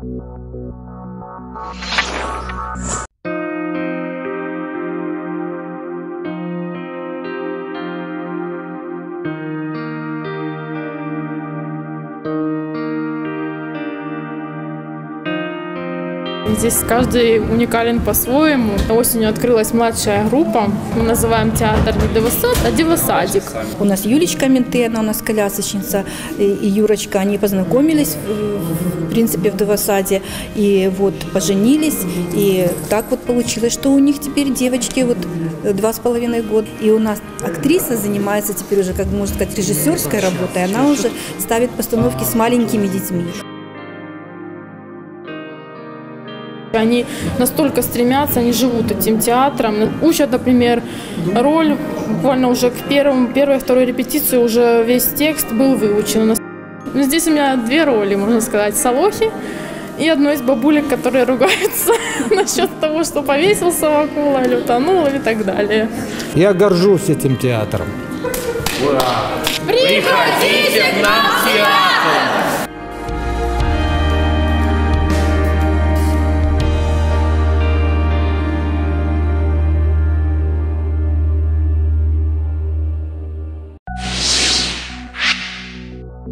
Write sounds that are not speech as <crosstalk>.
ファンの皆さん Здесь каждый уникален по-своему. Осенью открылась младшая группа. Мы называем театр не Девосад, а Девосадик. У нас Юлечка Менты, она у нас колясочница, и Юрочка, они познакомились, в в принципе, в Девосаде, и вот поженились, и так вот получилось, что у них теперь девочки вот э, два с половиной года, и у нас актриса занимается теперь уже, как можно сказать, режиссерской работой, она уже ставит постановки с маленькими детьми. Они настолько стремятся, они живут этим театром. Учат, например, роль буквально уже к первому, первой, второй репетиции уже весь текст был выучен. Ну, Здесь у меня две роли, можно сказать, Солохи и одной из бабулек, которые ругаются <laughs> насчет того, что повесился в акула или утонул и так далее. Я горжусь этим театром. Приходите к нам в театр!